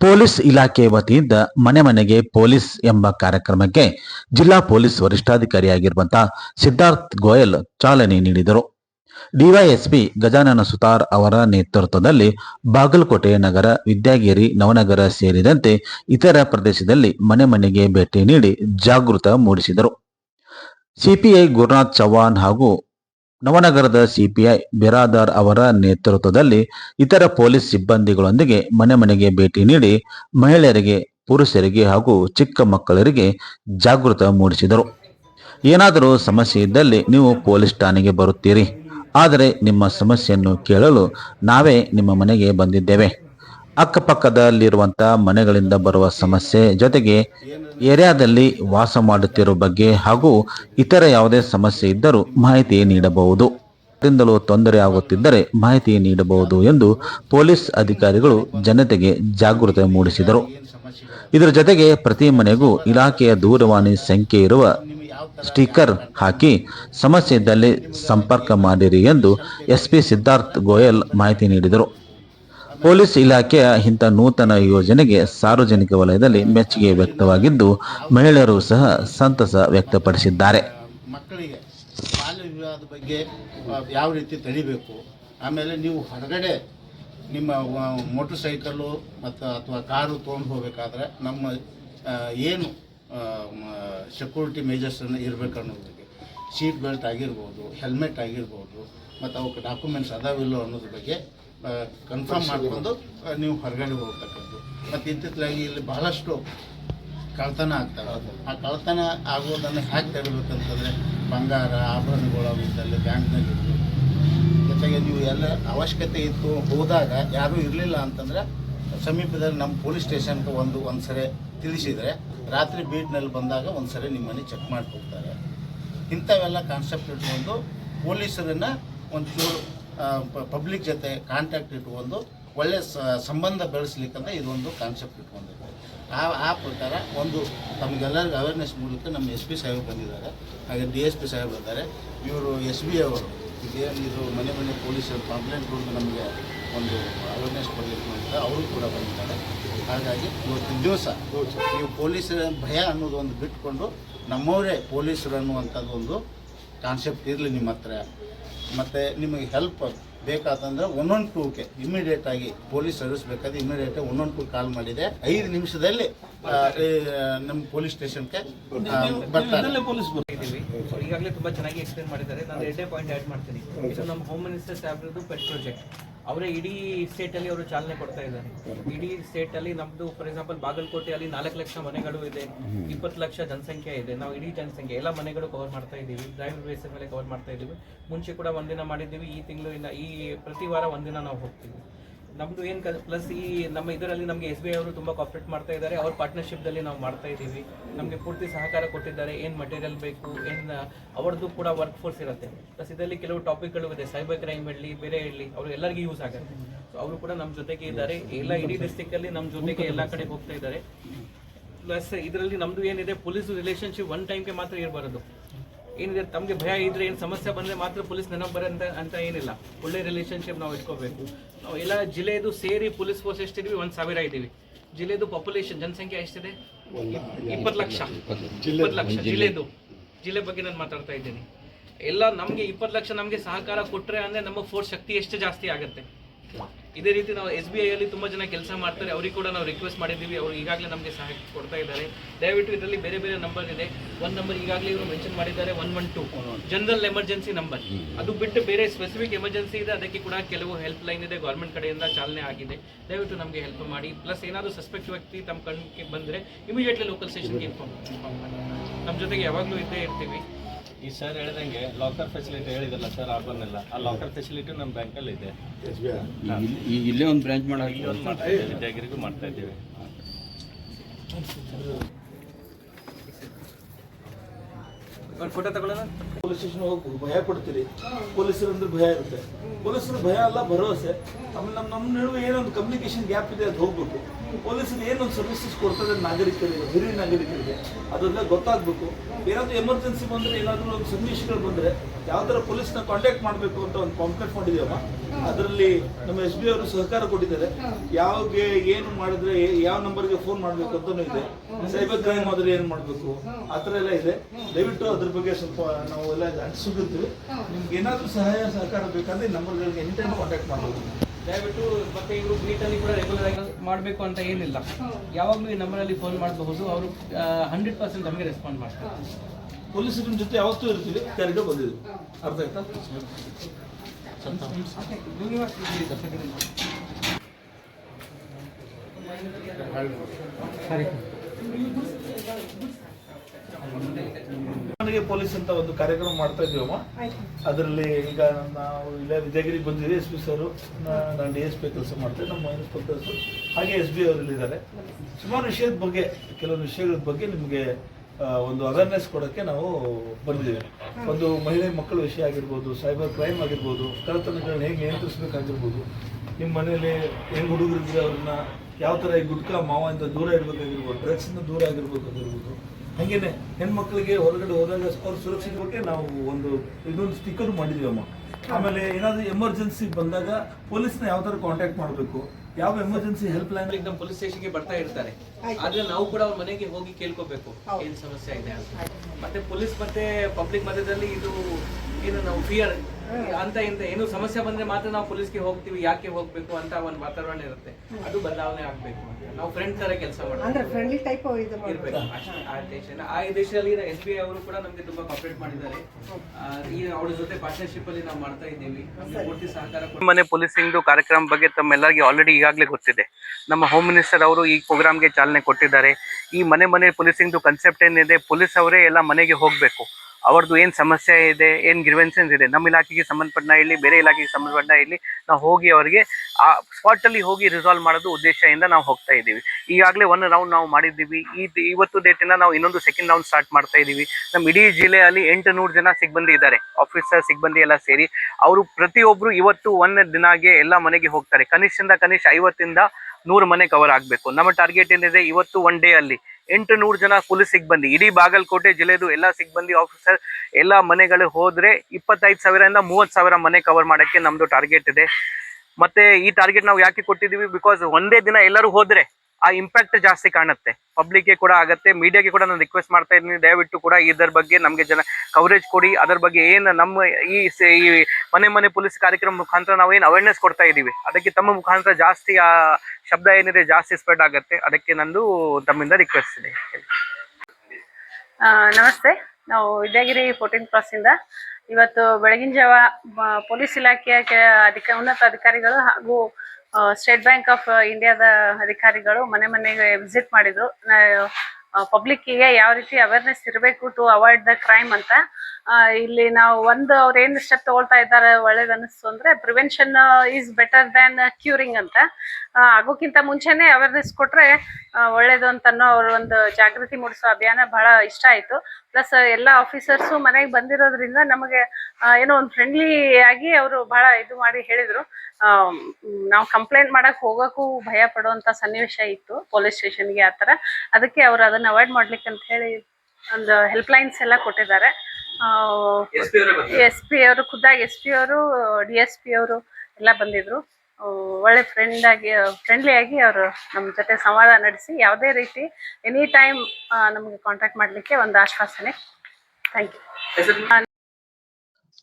Police ಇಲಾಖೆ ವತಿಯಿಂದ ಮನೆ ಮನೆಗೆ ಪೊಲೀಸ್ ಎಂಬ ಕಾರ್ಯಕ್ರಮಕ್ಕೆ ಜಿಲ್ಲಾ ಪೊಲೀಸ್ ವರಿಷ್ಠಾಧಿಕಾರಿಯಾಗಿರುವಂತಹ ಸಿದ್ಧಾರ್ಥ್ ಗೋಯಲ್ ಚಾಲನೆ ನೀಡಿದರು. ಡಿವೈಎಸ್ಪಿ ಗಜಾನನ ಸುತಾರ್ ಅವರ ನೇತೃತ್ವದಲ್ಲಿ ಬಾಗಲಕೋಟೆ ನಗರ ವಿದ್ಯಾಗಿರಿ ನವನಗರ ಸೇರಿದಂತೆ ಇತರ ಪ್ರದೇಶದಲ್ಲಿ ಮನೆ ಮನೆಗೆ ಭೇಟಿ ನೀಡಿ ಜಾಗೃತ ಮೂಡಿಸಿದರು. ಸಿಪಿಐ ಗುರುನಾಥ್ ಚೌಹಾಣ್ ಹಾಗೂ ನವನಗರದ ಸಿಪಿಐ ಬಿರಾದಾರ್ ಅವರ ನೇತೃತ್ವದಲ್ಲಿ ಇತರ ಪೊಲೀಸ್ ಸಿಬ್ಬಂದಿಗಳೊಂದಿಗೆ ಮನೆ ಮನೆಗೆ ಭೇಟಿ ನೀಡಿ ಮಹಿಳೆಯರಿಗೆ, ಪುರುಷರಿಗೆ ಹಾಗೂ ಚಿಕ್ಕ ಮಕ್ಕಳರಿಗೆ ಜಾಗೃತ ಮೂಡಿಸಿದರು. ಏನಾದರೂ ಸಮಸ್ಯೆ ಇದ್ದಲ್ಲಿ ನೀವು ಪೊಲೀಸ್ ಠಾಣೆಗೆ ಬರುತ್ತೀರಿ. ಆದರೆ ನಿಮ್ಮ ಸಮಸ್ಯೆಯನ್ನು ಕೇಳಲು ನಾವೇ ನಿಮ್ಮ ಮನೆಗೆ ಬಂದಿದ್ದೇವೆ. ಅಕ್ಕಪಕ್ಕದಲ್ಲಿರುವಂಥ ಮನೆಗಳಿಂದ ಬರುವ ಸಮಸ್ಯೆ, ಜೊತೆಗೆ ಏರಿಯಾದಲ್ಲಿ ವಾಸ ಮಾಡುತ್ತಿರುವ ಬಗ್ಗೆ ಹಾಗೂ ಇತರ ಯಾವುದೇ ಸಮಸ್ಯೆ ಇದ್ದರೂ ಮಾಹಿತಿ ನೀಡಬಹುದು. ಅದರಿಂದಲೂ ತೊಂದರೆ ಆಗುತ್ತಿದ್ದರೆ ಮಾಹಿತಿ ನೀಡಬಹುದು ಎಂದು ಪೊಲೀಸ್ ಅಧಿಕಾರಿಗಳು ಜನತೆಗೆ ಜಾಗೃತಿ ಮೂಡಿಸಿದರು. ಇದರ ಜೊತೆಗೆ ಪ್ರತಿ ಮನೆಗೂ ಇಲಾಖೆಯ ದೂರವಾಣಿ ಸಂಖ್ಯೆ ಇರುವ ಸ್ಟಿಕ್ಕರ್ ಹಾಕಿ ಸಮಸ್ಯೆ ಇದ್ದಲ್ಲಿ ಸಂಪರ್ಕ ಮಾಡಿರಿ ಎಂದು ಎಸ್ಪಿ ಸಿದ್ಧಾರ್ಥ್ ಗೋಯಲ್ ಮಾಹಿತಿ ನೀಡಿದರು. ಪೊಲೀಸ್ ಇಲಾಖೆಯ ಇಂಥ ನೂತನ ಯೋಜನೆಗೆ ಸಾರ್ವಜನಿಕ ವಲಯದಲ್ಲಿ ಮೆಚ್ಚುಗೆ ವ್ಯಕ್ತವಾಗಿದ್ದು, ಮಹಿಳೆಯರು ಸಹ ಸಂತಸ ವ್ಯಕ್ತಪಡಿಸಿದ್ದಾರೆ. ಮಕ್ಕಳಿಗೆ ಬಾಲ್ಯ ವಿವಾಹದ ಬಗ್ಗೆ ಯಾವ ರೀತಿ ತಡಿಬೇಕು? ಆಮೇಲೆ ನೀವು ಹೊರಗಡೆ ನಿಮ್ಮ ಮೋಟರ್ ಸೈಕಲ್ಲು ಮತ್ತು ಅಥವಾ ಕಾರು ತೊಗೊಂಡು ಹೋಗಬೇಕಾದ್ರೆ ನಮ್ಮ ಏನು ಸೆಕ್ಯೂರಿಟಿ ಮೇಜರ್ಸನ್ನು ಇರಬೇಕು ಅನ್ನೋದ್ರ ಬಗ್ಗೆ ಸೀಟ್ ಬೆಲ್ಟ್ ಆಗಿರ್ಬೋದು ಹೆಲ್ಮೆಟ್ ಆಗಿರ್ಬೋದು, ಮತ್ತು ಅವಕ್ಕೆ ಡಾಕ್ಯುಮೆಂಟ್ಸ್ ಅದಾವಿಲ್ಲೋ ಅನ್ನೋದ್ರ ಬಗ್ಗೆ ಕನ್ಫರ್ಮ್ ಮಾಡಿಕೊಂಡು ನೀವು ಹೊರಗಡೆ ಹೋಗ್ತಕ್ಕಂಥದ್ದು ಮತ್ತು ಇತ್ತಿತ್ತಲಾಗಿ ಇಲ್ಲಿ ಬಹಳಷ್ಟು ಕಳ್ತನ ಆಗ್ತವೆ. ಆ ಕಳ್ತನ ಆಗೋದನ್ನು ಹೇಗೆ ತಡಿಬೇಕಂತಂದರೆ ಬಂಗಾರ ಆಭರಣಗಳು ಇದ್ದಲ್ಲಿ ಬ್ಯಾಂಕ್ನಲ್ಲಿ ಜೊತೆಗೆ ನೀವು ಎಲ್ಲ ಅವಶ್ಯಕತೆ ಇತ್ತು ಹೋದಾಗ ಯಾರೂ ಇರಲಿಲ್ಲ ಅಂತಂದರೆ ಸಮೀಪದಲ್ಲಿ ನಮ್ಮ ಪೊಲೀಸ್ ಸ್ಟೇಷನ್ಗೆ ಒಂದು ಒಂದು ಸರಿ ತಿಳಿಸಿದರೆ ರಾತ್ರಿ ಬೀಟ್ನಲ್ಲಿ ಬಂದಾಗ ಒಂದು ಸರಿ ನಿಮ್ಮ ಮನೆ ಚೆಕ್ ಮಾಡಿ ಹೋಗ್ತಾರೆ ಇಂಥವೆಲ್ಲ ಕಾನ್ಸೆಪ್ಟ್ ಇಟ್ಕೊಂಡು ಪೊಲೀಸರನ್ನು ಒಂಚೂರು ಪಬ್ಲಿಕ್ ಜೊತೆ ಕಾಂಟ್ಯಾಕ್ಟ್ ಇಟ್ಕೊಂಡು ಒಳ್ಳೆ ಸಂಬಂಧ ಬೆಳೆಸ್ಲಿಕ್ಕಂತ ಇದೊಂದು ಕಾನ್ಸೆಪ್ಟ್ ಇಟ್ಕೊಂಡಿದ್ದಾರೆ ಆ ಆ ಪ್ರಕಾರ ಒಂದು ತಮಗೆಲ್ಲರಿಗೂ ಅವೇರ್ನೆಸ್ ಮೂಲಕ ನಮ್ಮ ಎಸ್ ಪಿ ಸಾಹೇಬ್ ಬಂದಿದ್ದಾರೆ. ಹಾಗೆ ಡಿ ಎಸ್ ಪಿ ಸಾಹೇಬ್ ಇದ್ದಾರೆ. ಇವರು ಎಸ್ ಬಿ ಅವರು, ಇದೇನು ಇದು ಮನೆ ಮನೆ ಪೊಲೀಸರು ಕಂಪ್ಲೇಂಟ್ ಕೊಟ್ಟು ನಮಗೆ ಒಂದು ಅವೇರ್ನೆಸ್ ಕೊಡಲಿಕ್ಕೆ ಅಂತ ಅವರು ಕೂಡ ಬಂದಿದ್ದಾರೆ. ಹಾಗಾಗಿ ಇವತ್ತು ದಿವಸ ನೀವು ಪೊಲೀಸರ ಭಯ ಅನ್ನೋದು ಒಂದು ಬಿಟ್ಕೊಂಡು ನಮ್ಮವರೇ ಪೊಲೀಸರು ಅನ್ನುವಂಥದ್ದು ಒಂದು ಕಾನ್ಸೆಪ್ಟ್ ಇರಲಿ ನಿಮ್ಮ ಹತ್ರ. ಮತ್ತು ನಿಮಗೆ ಹೆಲ್ಪ್ ಬೇಕಾತಂದ್ರೆ ಒನ್ ಒನ್ ಟೂಗೆ ಇಮಿಡಿಯೇಟ್ ಆಗಿ ಪೊಲೀಸ್ ಸರ್ವಿಸ್ ಬೇಕಾದ್ರೆ immediate one one two call ಮಾಡಿದೆ. ಐದು ನಿಮಿಷದಲ್ಲಿ ನಮ್ಮ ಪೊಲೀಸ್ ಸ್ಟೇಷನ್ಗೆ ಬರ್ತಾರೆ. ಈಗಾಗಲೇ ತುಂಬಾ ಚೆನ್ನಾಗಿ ಎಕ್ಸ್ಪ್ಲೇನ್ ಮಾಡಿದ್ದಾರೆ. ನಾನು ಎರಡೇ ಪಾಯಿಂಟ್ ಆ್ಯಡ್ ಮಾಡ್ತೀನಿ. ಇದು ನಮ್ಮ ಹೋಮ್ ಮಿನಿಸ್ಟರ್ ಸಾಹೇಬ್ರದ್ದು ಪೆಟ್ ಪ್ರಾಜೆಕ್ಟ್ ಅವರೇ ಇಡೀ ಸ್ಟೇಟ್ ಅಲ್ಲಿ ಅವರು ಚಾಲನೆ ಕೊಡ್ತಾ ಇದ್ದಾರೆ. ಇಡೀ ಸ್ಟೇಟ್ ಅಲ್ಲಿ ನಮ್ದು ಫಾರ್ ಎಕ್ಸಾಂಪಲ್ ಬಾಗಲಕೋಟೆಯಲ್ಲಿ ನಾಲ್ಕು ಲಕ್ಷ ಮನೆಗಳು ಇದೆ ಇಪ್ಪತ್ತು ಲಕ್ಷ ಜನಸಂಖ್ಯೆ ಇದೆ. ನಾವು ಇಡೀ ಜನಸಂಖ್ಯೆ ಎಲ್ಲ ಮನೆಗಳು ಕವರ್ ಮಾಡ್ತಾ ಇದ್ದೀವಿ. ಡ್ರೈವರ್ ಬೇಸಿಸ್ ಮೇಲೆ ಕವರ್ ಮಾಡ್ತಾ ಇದ್ದೀವಿ. ಮುಂಚೆ ಕೂಡ ಒಂದಿನ ಮಾಡಿದ್ದೀವಿ ಈ ತಿಂಗಳು ಇನ್ನ ಈ ಪ್ರತಿ ವಾರ ಒಂದಿನ ನಾವು ಹೋಗ್ತೀವಿ. ನಮ್ದು ಏನ್ ಪ್ಲಸ್ ಈ ನಮ್ಮ ಇದರಲ್ಲಿ ನಮಗೆ ಎಸ್ ಬಿ ಐ ಅವರು ತುಂಬಾ ಕಾಪರೇಟ್ ಮಾಡ್ತಾ ಇದ್ದಾರೆ. ಅವ್ರ ಪಾರ್ಟ್ನರ್ಶಿಪ್ ದಲ್ಲಿ ನಾವು ಮಾಡ್ತಾ ಇದ್ದೀವಿ. ನಮಗೆ ಪೂರ್ತಿ ಸಹಕಾರ ಕೊಟ್ಟಿದ್ದಾರೆ. ಏನ್ ಮಟೀರಿಯಲ್ ಬೇಕು ಏನ್ ಅವ್ರದ್ದು ಕೂಡ ವರ್ಕ್ ಫೋರ್ಸ್ ಇರುತ್ತೆ. ಪ್ಲಸ್ ಇದರಲ್ಲಿ ಕೆಲವು ಟಾಪಿಕ್ಗಳು ಇದೆ. ಸೈಬರ್ ಕ್ರೈಮ್ ಇರಲಿ ಬೇರೆ ಇರಲಿ ಅವರು ಎಲ್ಲರಿಗೂ ಯೂಸ್ ಆಗುತ್ತೆ. ಸೊ ಅವರು ಕೂಡ ನಮ್ಮ ಜೊತೆಗೆ ಇದ್ದಾರೆ. ಎಲ್ಲ ಇಡೀ ಡಿಸ್ಟಿಕ್ ಅಲ್ಲಿ ನಮ್ಮ ಜೊತೆಗೆ ಎಲ್ಲ ಕಡೆ ಹೋಗ್ತಾ ಇದ್ದಾರೆ. ಪ್ಲಸ್ ಇದರಲ್ಲಿ ನಮ್ದು ಏನಿದೆ ಪೊಲೀಸ್ ರಿಲೇಶನ್ಶಿಪ್ ಒನ್ ಟೈಮ್ಗೆ ಮಾತ್ರ ಇರಬಾರದು. ಏನಿದೆ, ತಮಗೆ ಭಯ ಇದ್ರೆ ಏನು ಸಮಸ್ಯೆ ಬಂದ್ರೆ ಮಾತ್ರ ಪೊಲೀಸ್ ನೆನಪು ಬರಂತ ಅಂತ ಏನಿಲ್ಲ. ಒಳ್ಳೆ ರಿಲೇಶನ್ಶಿಪ್ ನಾವು ಇಟ್ಕೋಬೇಕು. ನಾವು ಎಲ್ಲ ಜಿಲ್ಲೆದು ಸೇರಿ ಪೊಲೀಸ್ ಫೋರ್ಸ್ ಎಷ್ಟಿದ್ವಿ? ಒಂದು ಸಾವಿರ ಇದ್ದೀವಿ. ಜಿಲ್ಲೆದು ಪಾಪ್ಯುಲೇಷನ್ ಜನಸಂಖ್ಯೆ ಎಷ್ಟಿದೆ? ಇಪ್ಪತ್ತು ಲಕ್ಷ. ಇಪ್ಪತ್ತು ಲಕ್ಷ ಜಿಲ್ಲೆದು. ಜಿಲ್ಲೆ ಬಗ್ಗೆ ನಾನು ಮಾತಾಡ್ತಾ ಇದ್ದೀನಿ. ಎಲ್ಲ ನಮಗೆ ಇಪ್ಪತ್ತು ಲಕ್ಷ ನಮಗೆ ಸಹಕಾರ ಕೊಟ್ಟರೆ ಅಂದ್ರೆ ನಮ್ಮ ಫೋರ್ಸ್ ಶಕ್ತಿ ಎಷ್ಟು ಜಾಸ್ತಿ ಆಗುತ್ತೆ? ಇದೇ ರೀತಿ ನಾವು ಎಸ್ ಬಿ ಐಯಲ್ಲಿ ತುಂಬ ಜನ ಕೆಲಸ ಮಾಡ್ತಾರೆ. ಅವ್ರಿಗೆ ಕೂಡ ನಾವು ರಿಕ್ವೆಸ್ಟ್ ಮಾಡಿದ್ದೀವಿ. ಅವರು ಈಗಾಗಲೇ ನಮಗೆ ಸಹಾಯ ಕೊಡ್ತಾ ಇದ್ದಾರೆ. ದಯವಿಟ್ಟು ಇದರಲ್ಲಿ ಬೇರೆ ಬೇರೆ ನಂಬರ್ ಇದೆ. ಒಂದು ನಂಬರ್ ಈಗಾಗಲೇ ಇವರು ಮೆನ್ಷನ್ ಮಾಡಿದ್ದಾರೆ. One one two general emergency number ಅದು ಬಿಟ್ಟು ಬೇರೆ ಸ್ಪೆಸಿಫಿಕ್ ಎಮರ್ಜೆನ್ಸಿ ಇದೆ. ಅದಕ್ಕೆ ಕೂಡ ಕೆಲವು ಹೆಲ್ಪ್ ಲೈನ್ ಇದೆ. ಗೌರ್ಮೆಂಟ್ ಕಡೆಯಿಂದ ಚಾಲನೆ ಆಗಿದೆ. ದಯವಿಟ್ಟು ನಮಗೆ ಹೆಲ್ಪ್ ಮಾಡಿ. ಪ್ಲಸ್ ಏನಾದರೂ ಸಸ್ಪೆಕ್ಟ್ ವ್ಯಕ್ತಿ ತಮ್ಮ ಕಣ್ಣಿಗೆ ಬಂದರೆ ಇಮಿಡಿಯೇಟ್ಲಿ ಲೋಕಲ್ ಸ್ಟೇಷನ್ಗೆ ಇನ್ಫಾರ್ಮ್ ನಮ್ಮ ಜೊತೆಗೆ ಯಾವಾಗಲೂ ಇದ್ದೇ ಇರ್ತೀವಿ. ಈ ಸರ್ ಹೇಳಿದಂಗೆ ಲಾಕರ್ ಫೆಸಿಲಿಟಿ ಹೇಳಿದಲ್ಲ ಸರ್ ಆರ್ಬನ್ನೆಲ್ಲ ಆ ಲಾಕರ್ ಫೆಸಿಲಿಟಿ ನಮ್ಮ ಬ್ಯಾಂಕಲ್ಲಿ ಇದೆ. ಈಗ ಇಲ್ಲೇ ಒಂದು ಬ್ರಾಂಚ್ ಮಾಡಿ ಇಲ್ಲಿ ಒಂದು ಮಾಡ್ತಾ ಇದ್ದೀವಿ ವಿದ್ಯಾಗಿರಿಗೂ ಮಾಡ್ತಾ ಇದ್ದೀವಿ. ಒಂದು ಫೋಟೋ ತಗೊಳ್ಳೋಣ? ಪೊಲೀಸ್ ಸ್ಟೇಷನ್ ಹೋಗಿ ಭಯ ಕೊಡ್ತೀರಿ. ಪೊಲೀಸರು ಅಂದ್ರೆ ಭಯ ಇರುತ್ತೆ. ಪೊಲೀಸರು ಭಯ ಅಲ್ಲ ಭರವಸೆ. ಆಮೇಲೆ ನಮ್ಮ ನಮ್ಮ ನಡುವೆ ಏನೊಂದು ಕಮ್ಯುನಿಕೇಶನ್ ಗ್ಯಾಪ್ ಇದೆ ಅದು ಹೋಗ್ಬೇಕು. ಪೊಲೀಸರು ಏನೊಂದು ಸರ್ವಿಸಸ್ ಕೊಡ್ತಾರೆ ನಾಗರಿಕರಿಗೆ ಹಿರಿಯ ನಾಗರಿಕರಿಗೆ ಅದೆಲ್ಲ ಗೊತ್ತಾಗ್ಬೇಕು. ಏನಾದರೂ ಎಮರ್ಜೆನ್ಸಿ ಬಂದ್ರೆ ಏನಾದರೂ ಒಂದು ಸಂದೇಶಗಳು ಬಂದ್ರೆ ಯಾವ ಥರ ಪೊಲೀಸ್ನ ಕಾಂಟ್ಯಾಕ್ಟ್ ಮಾಡಬೇಕು ಅಂತ ಒಂದು ಕಾಂಪ್ಲೇಂಟ್ ಮಾಡಿದ್ದೀವಮ್ಮ? ಅದರಲ್ಲಿ ನಮ್ಮ ಎಸ್ ಬಿ ಅವರು ಸಹಕಾರ ಕೊಟ್ಟಿದ್ದಾರೆ. ಯಾವಾಗೆ ಏನು ಮಾಡಿದ್ರೆ ಯಾವ ನಂಬರ್ಗೆ ಫೋನ್ ಮಾಡ್ಬೇಕು ಅಂತಲೂ ಇದೆ. ಸೈಬರ್ ಕ್ರೈಮ್ ಆದ್ರೆ ಏನ್ ಮಾಡ್ಬೇಕು? ಆತರ ಥರ ಎಲ್ಲ ಇದೆ. ದಯವಿಟ್ಟು ಅದ್ರ ಬಗ್ಗೆ ಸ್ವಲ್ಪ ನಾವು ಎಲ್ಲ ಸಿಗುತ್ತೆ ನಿಮ್ಗೆ ಏನಾದರೂ ಸಹಾಯ ಸಹಕಾರ ಬೇಕಾದ್ರೆ ಈ ನಂಬರ್ಗಳಿಗೆ ಎನಿ ಟೈಮ್ ಕಾಂಟ್ಯಾಕ್ಟ್ ಮಾಡ್ಬೋದು. ದಯವಿಟ್ಟು ಮತ್ತೆ ಇವರು ಮೀಟಲ್ಲಿ ಕೂಡ ರೆಗ್ಯುಲರ್ ಆಗಿ ಮಾಡಬೇಕು ಅಂತ ಏನಿಲ್ಲ. ಯಾವಾಗಲೂ ಈ ನಂಬರಲ್ಲಿ ಫೋನ್ ಮಾಡಬಹುದು. ಅವರು ಹಂಡ್ರೆಡ್ ಪರ್ಸೆಂಟ್ ನಮಗೆ ರೆಸ್ಪಾಂಡ್ ಮಾಡ್ತಾರೆ. ಪೊಲೀಸರ ಜೊತೆ ಯಾವತ್ತೂ ಇರ್ತೀವಿ ಕರೆಗೆ ಬಂದಿದೆ ಅರ್ಥ ಆಯ್ತಾ? ನನಗೆ ಪೊಲೀಸ್ ಅಂತ ಒಂದು ಕಾರ್ಯಕ್ರಮ ಮಾಡ್ತಾ ಇದ್ದೀವಮ್ಮ ಅದರಲ್ಲಿ ಈಗ ನಾವು ಇಲ್ಲೇ ವಿಜಯಗಿರಿಗೆ ಬಂದಿದ್ದೀವಿ ಎಸ್ ಪಿ ಸರು ನಾನು ಡಿ ಎಸ್ ಪಿ ಕೆಲಸ ಮಾಡ್ತೇವೆ ನಮ್ಮ ಇನ್ಸ್ಪೆಕ್ಟರ್ಸು ಹಾಗೆ ಎಸ್ ಬಿ ಅವರಲ್ಲಿದ್ದಾರೆ ಸುಮಾರು ವಿಷಯದ ಬಗ್ಗೆ ಕೆಲವೊಂದು ವಿಷಯಗಳ ಬಗ್ಗೆ ನಿಮಗೆ ಒಂದು ಅವೇರ್ನೆಸ್ ಕೊಡೋಕ್ಕೆ ನಾವು ಬಂದಿದ್ದೀವಿ. ಒಂದು ಮಹಿಳೆ ಮಕ್ಕಳ ವಿಷಯ ಆಗಿರ್ಬೋದು ಸೈಬರ್ ಕ್ರೈಮ್ ಆಗಿರ್ಬೋದು ಕಳ್ಳತನಗಳನ್ನ ಹೇಗೆ ನಿಯಂತ್ರಿಸಬೇಕಾಗಿರ್ಬೋದು ನಿಮ್ಮ ಮನೇಲಿ ಹೆಂಗ್ ಹುಡುಗರಿದ್ರೆ ಅವ್ರನ್ನ ಯಾವ ಥರ ಈ ಗುಟ್ಕಾ ಮಾವಿಂದ ದೂರ ಇಡಬೇಕಾಗಿರ್ಬೋದು ಡ್ರಗ್ಸಿಂದ ದೂರ ಆಗಿರ್ಬೇಕಾಗಿರ್ಬೋದು ಹಾಗೇನೆ ಹೆಣ್ಮಕ್ಳಿಗೆ ಹೊರಗಡೆ ಹೋದಾಗ ಅವ್ರ ಸುರಕ್ಷತೆ ಬಗ್ಗೆ ನಾವು ಒಂದು ಇನ್ನೊಂದು ಸ್ಟಿಕ್ಕರ್ ಮಾಡಿದೀವಮ್ಮ ಆಮೇಲೆ ಏನಾದ್ರು ಎಮರ್ಜೆನ್ಸಿ ಬಂದಾಗ ಪೊಲೀಸ್ನ ಯಾವ ಥರ ಕಾಂಟ್ಯಾಕ್ಟ್ ಮಾಡಬೇಕು? ಯಾವ ಎಮರ್ಜೆನ್ಸಿ ಹೆಲ್ಪ್ ಲೈನ್ ನಮ್ಮ ಪೊಲೀಸ್ ಸ್ಟೇಷನ್ಗೆ ಬರ್ತಾ ಇರ್ತಾರೆ. ಆದ್ರೆ ನಾವು ಕೂಡ ಅವ್ರ ಮನೆಗೆ ಹೋಗಿ ಕೇಳ್ಕೋಬೇಕು. ಏನ್ ಸಮಸ್ಯೆ ಇದೆ ಅಂತ. ಮತ್ತೆ ಪೊಲೀಸ್ ಮತ್ತೆ ಪಬ್ಲಿಕ್ ಮಧ್ಯದಲ್ಲಿ ಇದು ಏನು ನಾವು ಫಿಯರ್ ಅಂತ ಇಂತ ಏನು ಸಮಸ್ಯೆ ಬಂದ್ರೆ ಮಾತ್ರ ನಾವು ಪೊಲೀಸ್ಗೆ ಹೋಗ್ತೀವಿ ಯಾಕೆ ಹೋಗ್ಬೇಕು ಅಂತ ಒಂದು ವಾತಾವರಣ ಇರುತ್ತೆ. ಅದು ಬದಲಾವಣೆ ಆಗ್ಬೇಕು ಅಂತ. ನಾವು ಫ್ರೆಂಡ್ ತರ ಕೆಲಸ ಅಂದ್ರೆ ಫ್ರೆಂಡ್ಲಿ ಟೈಪ್ ಇದು ಮಾಡ್ಬೇಕು. ಆ ದೇಶ ಆ ದೇಶದಲ್ಲಿ ಎಸ್ ಬಿ ಐ ಅವರು ಕೂಡ ನಮಗೆ ತುಂಬಾ ಕಾಪರೇಟ್ ಮಾಡಿದ್ದಾರೆ. ಈ ಅವ್ರ ಜೊತೆ ಪಾರ್ಟ್ನರ್ಶಿಪ್ ಅಲ್ಲಿ ನಾವು ಮಾಡ್ತಾ ಇದ್ದೀವಿ. ಪೂರ್ತಿ ಸಹಕಾರ ಮನೆ ಪೊಲೀಸಿಂಗ್ ಕಾರ್ಯಕ್ರಮ ಬಗ್ಗೆ ತಮ್ಮೆಲ್ಲರಿಗೆ ಆಲ್ರೆಡಿ ಈಗಾಗಲೇ ಗೊತ್ತಿದೆ. ನಮ್ಮ ಹೋಮ್ ಮಿನಿಸ್ಟರ್ ಅವರು ಈ ಪ್ರೋಗ್ರಾಮ್ಗೆ ಚಾಲನೆ ಕೊಟ್ಟಿದ್ದಾರೆ. ಈ ಮನೆ ಮನೆ ಪೊಲೀಸಿಂಗ್ದು ಕನ್ಸೆಪ್ಟ್ ಏನಿದೆ ಪೊಲೀಸ್ ಅವರೇ ಎಲ್ಲ ಮನೆಗೆ ಹೋಗಬೇಕು. ಅವ್ರದ್ದು ಏನು ಸಮಸ್ಯೆ ಇದೆ, ಏನು ಗ್ರಿವೆನ್ಸನ್ಸ್ ಇದೆ, ನಮ್ಮ ಇಲಾಖೆಗೆ ಸಂಬಂಧಪಟ್ಟ ಇಲ್ಲಿ ಬೇರೆ ಇಲಾಖೆಗೆ ಸಂಬಂಧಪಟ್ಟ ಇಲ್ಲಿ ನಾವು ಹೋಗಿ ಅವರಿಗೆ ಆ ಸ್ಪಾಟಲ್ಲಿ ಹೋಗಿ ರಿಸಾಲ್ವ್ ಮಾಡೋದು ಉದ್ದೇಶದಿಂದ ನಾವು ಹೋಗ್ತಾ ಇದ್ದೀವಿ. ಈಗಾಗಲೇ ಒನ್ ರೌಂಡ್ ನಾವು ಮಾಡಿದ್ದೀವಿ. ಈ ಇವತ್ತು ಡೇಟಿಂದ ನಾವು ಇನ್ನೊಂದು ಸೆಕೆಂಡ್ ರೌಂಡ್ ಸ್ಟಾರ್ಟ್ ಮಾಡ್ತಾ ಇದ್ದೀವಿ. ನಮ್ಮ ಇಡೀ ಜಿಲ್ಲೆಯಲ್ಲಿ ಎಂಟು ನೂರು ಜನ ಸಿಬ್ಬಂದಿ ಇದ್ದಾರೆ. ಆಫೀಸರ್ ಸಿಬ್ಬಂದಿ ಎಲ್ಲ ಸೇರಿ. ಅವರು ಪ್ರತಿಯೊಬ್ಬರು ಇವತ್ತು ಒಂದು ದಿನಾಗೆ ಎಲ್ಲ ಮನೆಗೆ ಹೋಗ್ತಾರೆ. ಕನಿಷ್ಠದಿಂದ ಕನಿಷ್ಠ ಐವತ್ತಿಂದ ನೂರು ಮನೆ ಕವರ್ ಆಗಬೇಕು. ನಮ್ಮ ಟಾರ್ಗೆಟ್ ಏನಿದೆ ಇವತ್ತು ಒನ್ ಡೇ ಅಲ್ಲಿ ಎಂಟು ನೂರು ಜನ ಫುಲ್ ಸಿಬ್ಬಂದಿ ಇಡೀ ಬಾಗಲಕೋಟೆ ಜಿಲ್ಲೆದು ಎಲ್ಲ ಸಿಬ್ಬಂದಿ ಆಫೀಸರ್ ಎಲ್ಲ ಮನೆಗಳು ಹೋದ್ರೆ ಇಪ್ಪತ್ತೈದು ಸಾವಿರದಿಂದ ಮೂವತ್ತು ಸಾವಿರ ಮನೆ ಕವರ್ ಮಾಡೋಕ್ಕೆ ನಮ್ಮದು ಟಾರ್ಗೆಟ್ ಇದೆ. ಮತ್ತೆ ಈ ಟಾರ್ಗೆಟ್ ನಾವು ಯಾಕೆ ಕೊಟ್ಟಿದ್ದೀವಿ? ಬಿಕಾಸ್ ಒಂದೇ ದಿನ ಎಲ್ಲರೂ ಹೋದ್ರೆ ಆ ಇಂಪ್ಯಾಕ್ಟ್ ಜಾಸ್ತಿ ಕಾಣುತ್ತೆ. ಪಬ್ಲಿಕ್ಗೆ ಕೂಡ ಆಗತ್ತೆ ಮೀಡಿಯಾಗೆ ಕೂಡ ನಾನು ರಿಕ್ವೆಸ್ಟ್ ಮಾಡ್ತಾ ಇದ್ದೀನಿ. ದಯವಿಟ್ಟು ಕೂಡ ಇದರ ಬಗ್ಗೆ ನಮಗೆ ಜನ ಕವರೇಜ್ ಕೊಡಿ. ಅದರ ಬಗ್ಗೆ ಏನು ನಮ್ಮ ಈ ಮನೆ ಮನೆ ಪೊಲೀಸ್ ಕಾರ್ಯಕ್ರಮ ಮುಖಾಂತರ ನಾವು ಏನು ಅವೇರ್ನೆಸ್ ಕೊಡ್ತಾ ಇದ್ದೀವಿ ಅದಕ್ಕೆ ತಮ್ಮ ಮುಖಾಂತರ ಜಾಸ್ತಿ ಆ ಶಬ್ದ ಏನಿದೆ ಜಾಸ್ತಿ ಸ್ಪ್ರೆಡ್ ಆಗುತ್ತೆ. ಅದಕ್ಕೆ ನಂದು ತಮ್ಮಿಂದ ರಿಕ್ವೆಸ್ಟ್ ಇದೆ. ನಮಸ್ತೆ. ನಾವು ವಿದ್ಯಾಗಿರಿ ಫೋರ್ಟೀನ್ ಕ್ರಾಸಿಂದ ಇವತ್ತು ಬೆಳಗಿನ ಜಾವ ಪೊಲೀಸ್ ಇಲಾಖೆಯ ಅಧಿಕ ಉನ್ನತ ಅಧಿಕಾರಿಗಳು ಹಾಗೂ ಸ್ಟೇಟ್ ಬ್ಯಾಂಕ್ ಆಫ್ ಇಂಡಿಯಾದ ಅಧಿಕಾರಿಗಳು ಮನೆ ಮನೆಗೆ ವಿಸಿಟ್ ಮಾಡಿದ್ರು. ಪಬ್ಲಿಕ್ಗೆ ಯಾವ ರೀತಿ ಅವೇರ್ನೆಸ್ ಇರಬೇಕು ಟು ಅವಾಯ್ಡ್ ದ ಕ್ರೈಮ್ ಅಂತ. ಇಲ್ಲಿ ನಾವು ಒಂದು ಅವ್ರು ಏನು ಸ್ಟೆಪ್ ತಗೊಳ್ತಾ ಇದ್ದಾರೆ ಒಳ್ಳೇದು ಅನಿಸ್ತು ಅಂದ್ರೆ prevention is better than curing ಅಂತ. ಆಗೋಕ್ಕಿಂತ ಮುಂಚೆನೆ ಅವೇರ್ನೆಸ್ ಕೊಟ್ರೆ ಒಳ್ಳೇದು ಅಂತ ಅನ್ನೋ ಅವ್ರ ಒಂದು ಜಾಗೃತಿ ಮೂಡಿಸೋ ಅಭಿಯಾನ ಬಹಳ ಇಷ್ಟ ಆಯ್ತು. ಪ್ಲಸ್ ಎಲ್ಲ ಆಫೀಸರ್ಸು ಮನೆಗೆ ಬಂದಿರೋದ್ರಿಂದ ನಮಗೆ ಏನೋ ಒಂದು ಫ್ರೆಂಡ್ಲಿ ಆಗಿ ಅವರು ಬಹಳ ಇದು ಮಾಡಿ ಹೇಳಿದ್ರು. ನಾವು ಕಂಪ್ಲೇಂಟ್ ಮಾಡಕ್ ಹೋಗಕ್ಕೂ ಭಯ ಪಡುವಂತ ಸನ್ನಿವೇಶ ಇತ್ತು ಪೊಲೀಸ್ ಸ್ಟೇಷನ್ಗೆ ಆ ಥರ. ಅದಕ್ಕೆ ಅವ್ರು ಅದನ್ನ ಅವಾಯ್ಡ್ ಮಾಡ್ಲಿಕ್ಕೆ ಅಂತ ಹೇಳಿ ಒಂದು ಹೆಲ್ಪ್ ಲೈನ್ಸ್ ಎಲ್ಲ ಕೊಟ್ಟಿದ್ದಾರೆ. ಎಸ್ ಪಿ ಅವರು ಖುದ್ದಾಗಿ ಎಸ್ ಪಿ ಅವರು ಡಿ ಎಸ್ ಪಿ ಅವರು ಎಲ್ಲ ಬಂದಿದ್ರು. ಒಳ್ಳೆ ಫ್ರೆಂಡ್ ಆಗಿ ಫ್ರೆಂಡ್ಲಿ ಆಗಿ ಅವರು ನಮ್ಮ ಜೊತೆ ಸಂವಾದ ನಡೆಸಿ ಯಾವುದೇ ರೀತಿ ಎನಿ ಟೈಮ್ ನಮಗೆ ಕಾಂಟ್ಯಾಕ್ಟ್ ಮಾಡಲಿಕ್ಕೆ ಒಂದು ಆಶ್ವಾಸನೆ. ಥ್ಯಾಂಕ್ ಯು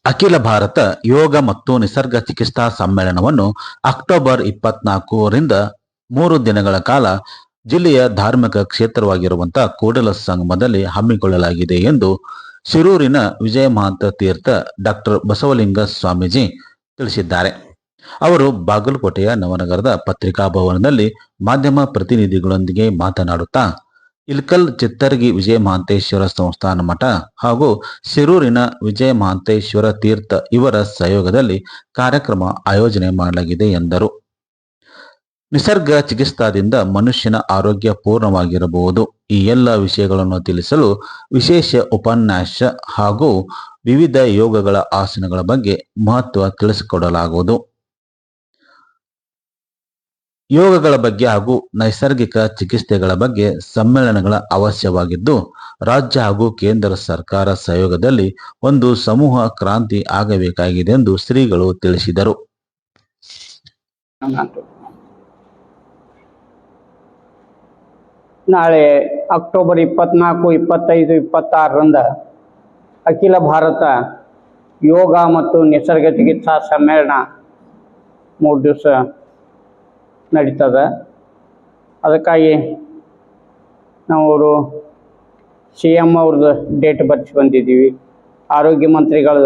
ಅಖಿಲ ಭಾರತ ಯೋಗ ಮತ್ತು ನಿಸರ್ಗ ಚಿಕಿತ್ಸಾ ಸಮ್ಮೇಳನವನ್ನು ಅಕ್ಟೋಬರ್ ಇಪ್ಪತ್ನಾಲ್ಕರಿಂದ ಮೂರು ದಿನಗಳ ಕಾಲ ಜಿಲ್ಲೆಯ ಧಾರ್ಮಿಕ ಕ್ಷೇತ್ರವಾಗಿರುವಂತಹ ಕೂಡಲ ಸಂಗಮದಲ್ಲಿ ಹಮ್ಮಿಕೊಳ್ಳಲಾಗಿದೆ ಎಂದು ಶಿರೂರಿನ ವಿಜಯ ಮಹಾಂತ ತೀರ್ಥ ಡಾಕ್ಟರ್ ಬಸವಲಿಂಗ ಸ್ವಾಮೀಜಿ ತಿಳಿಸಿದ್ದಾರೆ. ಅವರು ಬಾಗಲಕೋಟೆಯ ನವನಗರದ ಪತ್ರಿಕಾ ಭವನದಲ್ಲಿ ಮಾಧ್ಯಮ ಪ್ರತಿನಿಧಿಗಳೊಂದಿಗೆ ಮಾತನಾಡುತ್ತಾ, ಇಲ್ಕಲ್ ಚಿತ್ತರ್ಗಿ ವಿಜಯ ಮಹಾಂತೇಶ್ವರ ಸಂಸ್ಥಾನ ಮಠ ಹಾಗೂ ಶಿರೂರಿನ ವಿಜಯ ಮಹಾಂತೇಶ್ವರ ತೀರ್ಥ ಇವರ ಸಹಯೋಗದಲ್ಲಿ ಕಾರ್ಯಕ್ರಮ ಆಯೋಜನೆ ಮಾಡಲಾಗಿದೆ ಎಂದರು. ನಿಸರ್ಗ ಚಿಕಿತ್ಸಾದಿಂದ ಮನುಷ್ಯನ ಆರೋಗ್ಯ ಪೂರ್ಣವಾಗಿರಬಹುದು. ಈ ಎಲ್ಲ ವಿಷಯಗಳನ್ನು ತಿಳಿಸಲು ವಿಶೇಷ ಉಪನ್ಯಾಸ ಹಾಗೂ ವಿವಿಧ ಯೋಗಗಳ ಆಸನಗಳ ಬಗ್ಗೆ ಮಹತ್ವ ತಿಳಿಸಿಕೊಡಲಾಗುವುದು. ಯೋಗಗಳ ಬಗ್ಗೆ ಹಾಗೂ ನೈಸರ್ಗಿಕ ಚಿಕಿತ್ಸೆಗಳ ಬಗ್ಗೆ ಸಮ್ಮೇಳನಗಳ ಅವಶ್ಯವಾಗಿದ್ದು, ರಾಜ್ಯ ಹಾಗೂ ಕೇಂದ್ರ ಸರ್ಕಾರ ಸಹಯೋಗದಲ್ಲಿ ಒಂದು ಸಮೂಹ ಕ್ರಾಂತಿ ಆಗಬೇಕಾಗಿದೆ ಎಂದು ಶ್ರೀಗಳು ತಿಳಿಸಿದರು. ನಾಳೆ ಅಕ್ಟೋಬರ್ ಇಪ್ಪತ್ನಾಲ್ಕು, ಇಪ್ಪತ್ತೈದು, ಇಪ್ಪತ್ತಾರರಂದ ಅಖಿಲ ಭಾರತ ಯೋಗ ಮತ್ತು ನಿಸರ್ಗ ಚಿಕಿತ್ಸಾ ಸಮ್ಮೇಳನ ಮೂರು ದಿವಸ ನಡೀತದೆ. ಅದಕ್ಕಾಗಿ ನಾವು ಸಿ ಎಂ ಅವ್ರದ್ದು ಡೇಟ್ ಬರ್ಸಿ ಬಂದಿದ್ದೀವಿ. ಆರೋಗ್ಯ ಮಂತ್ರಿಗಳ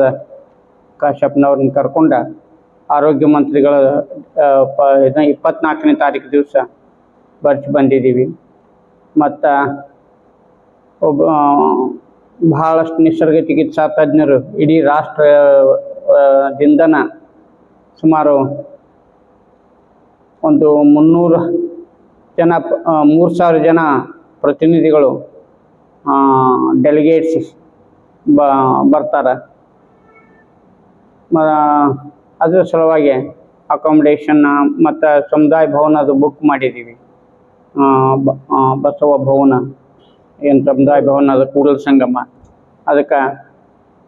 ಕಾಶ್ಯಪ್ನವ್ರನ್ನ ಕರ್ಕೊಂಡ ಆರೋಗ್ಯ ಮಂತ್ರಿಗಳ ಪ ಇಪ್ಪತ್ನಾಲ್ಕನೇ ತಾರೀಕು ದಿವಸ ಬರ್ಸಿ ಬಂದಿದ್ದೀವಿ. ಮತ್ತು ಒಬ್ಬ ಬಹಳಷ್ಟು ನಿಸರ್ಗ ಚಿಕಿತ್ಸಾ ತಜ್ಞರು ಇಡೀ ರಾಷ್ಟ್ರ ದಿಂದನ ಸುಮಾರು ಒಂದು ಮುನ್ನೂರು ಜನ ಮೂರು ಸಾವಿರ ಜನ ಪ್ರತಿನಿಧಿಗಳು ಡೆಲಿಗೇಟ್ಸ್ ಬರ್ತಾರೆ. ಅದರ ಸಲುವಾಗಿ ಅಕಾಮಡೇಷನ್ನ ಮತ್ತು ಸಮುದಾಯ ಭವನದು ಬುಕ್ ಮಾಡಿದ್ದೀವಿ. ಬಸವ ಭವನ, ಏನು ಸಮುದಾಯ ಭವನ ಅದು ಕೂಡಲ ಸಂಗಮ. ಅದಕ್ಕೆ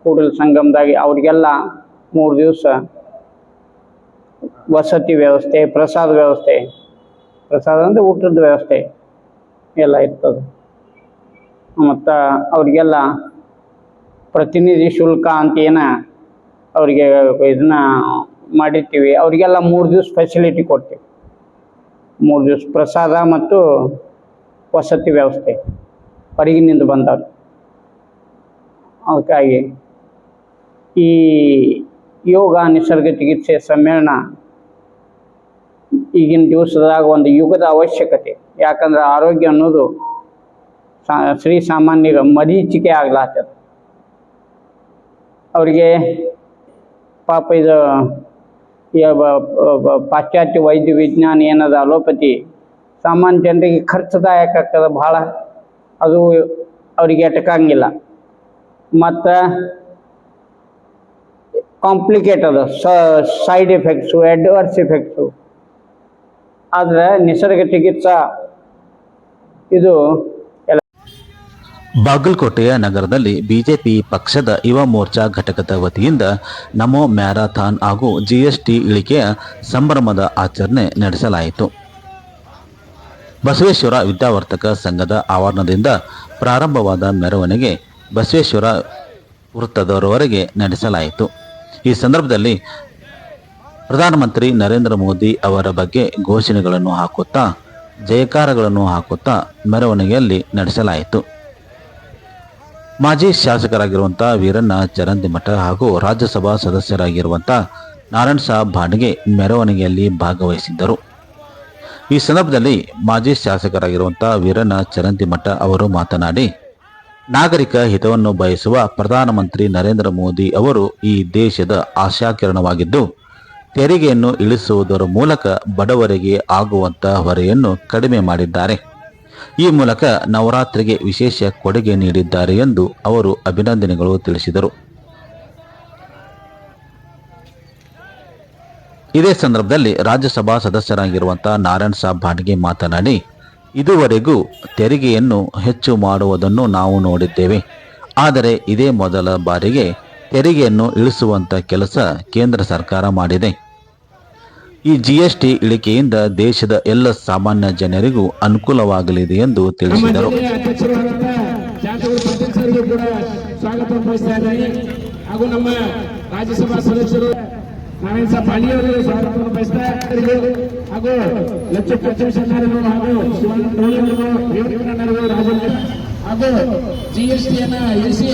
ಕೂಡಲ ಸಂಗಮದಾಗಿ ಅವ್ರಿಗೆಲ್ಲ ಮೂರು ದಿವಸ ವಸತಿ ವ್ಯವಸ್ಥೆ, ಪ್ರಸಾದ ವ್ಯವಸ್ಥೆ. ಪ್ರಸಾದ ಅಂದರೆ ಊಟದ ವ್ಯವಸ್ಥೆ ಎಲ್ಲ ಇರ್ತದೆ. ಮತ್ತು ಅವರಿಗೆಲ್ಲ ಪ್ರತಿನಿಧಿ ಶುಲ್ಕ ಅಂತ ಏನ ಅವರಿಗೆ ಇದನ್ನ ಮಾಡಿರ್ತೀವಿ. ಅವರಿಗೆಲ್ಲ ಮೂರು ದಿವಸ ಫೆಸಿಲಿಟಿ ಕೊಡ್ತೀವಿ. ಮೂರು ದಿವಸ ಪ್ರಸಾದ ಮತ್ತು ವಸತಿ ವ್ಯವಸ್ಥೆ, ಹೊರಗಿನಿಂದ ಬಂದವರು. ಅದಕ್ಕಾಗಿ ಈ ಯೋಗ ನಿಸರ್ಗ ಚಿಕಿತ್ಸೆ ಸಮ್ಮೇಳನ ಈಗಿನ ದಿವಸದಾಗ ಒಂದು ಯುಗದ ಅವಶ್ಯಕತೆ. ಯಾಕಂದ್ರೆ ಆರೋಗ್ಯ ಅನ್ನೋದು ಶ್ರೀ ಸಾಮಾನ್ಯರ ಮರೀಚಿಕೆ ಆಗ್ಲಾಗ್ತದೆ ಅವರಿಗೆ ಪಾಪ ಇದು ಪಾಶ್ಚಾತ್ಯ ವೈದ್ಯ ವಿಜ್ಞಾನ ಏನದ ಅಲೋಪತಿ, ಸಾಮಾನ್ಯ ಜನರಿಗೆ ಖರ್ಚದಾಯಕ ಆಗ್ತದೆ ಭಾಳ. ಅದು ಅವರಿಗೆ ಎಟಕಂಗಿಲ್ಲ. ಮತ್ತು ಕಾಂಪ್ಲಿಕೇಟ್ ಅದ. ಸೈಡ್ ಎಫೆಕ್ಟ್ಸು ಅಡ್ವರ್ಸ್ ಎಫೆಕ್ಟ್ಸು ಆದರೆ ನಿಸರ್ಗ ಚಿಕಿತ್ಸಾ, ಇದು ಬಾಗಲಕೋಟೆಯ ನಗರದಲ್ಲಿ ಬಿಜೆಪಿ ಪಕ್ಷದ ಯುವ ಮೋರ್ಚಾ ಘಟಕದ ವತಿಯಿಂದ ನಮೋ ಮ್ಯಾರಥಾನ್ ಹಾಗೂ ಜಿಎಸ್ಟಿ ಇಳಿಕೆಯ ಸಂಭ್ರಮದ ಆಚರಣೆ ನಡೆಸಲಾಯಿತು. ಬಸವೇಶ್ವರ ವಿದ್ಯಾವರ್ತಕ ಸಂಘದ ಆವರಣದಿಂದ ಪ್ರಾರಂಭವಾದ ಮೆರವಣಿಗೆ ಬಸವೇಶ್ವರ ವೃತ್ತದವರವರೆಗೆ ನಡೆಸಲಾಯಿತು. ಈ ಸಂದರ್ಭದಲ್ಲಿ ಪ್ರಧಾನಮಂತ್ರಿ ನರೇಂದ್ರ ಮೋದಿ ಅವರ ಬಗ್ಗೆ ಘೋಷಣೆಗಳನ್ನು ಹಾಕುತ್ತಾ, ಜಯಕಾರಗಳನ್ನು ಹಾಕುತ್ತಾ ಮೆರವಣಿಗೆಯಲ್ಲಿ ನಡೆಸಲಾಯಿತು. ಮಾಜಿ ಶಾಸಕರಾಗಿರುವಂಥ ವೀರಣ್ಣ ಚರಂದಿಮಠ ಹಾಗೂ ರಾಜ್ಯಸಭಾ ಸದಸ್ಯರಾಗಿರುವಂಥ ನಾರಾಯಣ್ ಸಾಬ್ ಭಾಂಡ್ಗೆ ಮೆರವಣಿಗೆಯಲ್ಲಿ ಭಾಗವಹಿಸಿದ್ದರು. ಈ ಸಂದರ್ಭದಲ್ಲಿ ಮಾಜಿ ಶಾಸಕರಾಗಿರುವಂಥ ವೀರಣ್ಣ ಚರಂತಿಮಠ ಅವರು ಮಾತನಾಡಿ, ನಾಗರಿಕ ಹಿತವನ್ನು ಬಯಸುವ ಪ್ರಧಾನಮಂತ್ರಿ ನರೇಂದ್ರ ಮೋದಿ ಅವರು ಈ ದೇಶದ ಆಶಾಕಿರಣವಾಗಿದ್ದು, ತೆರಿಗೆಯನ್ನು ಇಳಿಸುವುದರ ಮೂಲಕ ಬಡವರಿಗೆ ಆಗುವಂಥ ಹೊರೆಯನ್ನು ಕಡಿಮೆ ಮಾಡಿದ್ದಾರೆ. ಈ ಮೂಲಕ ನವರಾತ್ರಿಗೆ ವಿಶೇಷ ಕೊಡುಗೆ ನೀಡಿದ್ದಾರೆ ಎಂದು ಅವರು ಅಭಿನಂದನೆಗಳು ತಿಳಿಸಿದರು. ಇದೇ ಸಂದರ್ಭದಲ್ಲಿ ರಾಜ್ಯಸಭಾ ಸದಸ್ಯರಾಗಿರುವಂತಹ ನಾರಾಯಣ್ ಸಾಬ್ ಬಾಡ್ಗೆ ಮಾತನಾಡಿ, ಇದುವರೆಗೂ ತೆರಿಗೆಯನ್ನು ಹೆಚ್ಚು ಮಾಡುವುದನ್ನು ನಾವು ನೋಡಿದ್ದೇವೆ. ಆದರೆ ಇದೇ ಮೊದಲ ಬಾರಿಗೆ ತೆರಿಗೆಯನ್ನು ಇಳಿಸುವಂಥ ಕೆಲಸ ಕೇಂದ್ರ ಸರ್ಕಾರ ಮಾಡಿದೆ. ಈ ಜಿಎಸ್ಟಿ ಇಳಿಕೆಯಿಂದ ದೇಶದ ಎಲ್ಲ ಸಾಮಾನ್ಯ ಜನರಿಗೂ ಅನುಕೂಲವಾಗಲಿದೆ ಎಂದು ತಿಳಿಸಿದರು. ಹಾಗೂ ನಮ್ಮ ರಾಜ್ಯಸಭಾ ಸದಸ್ಯರು ಇಳಿಸಿ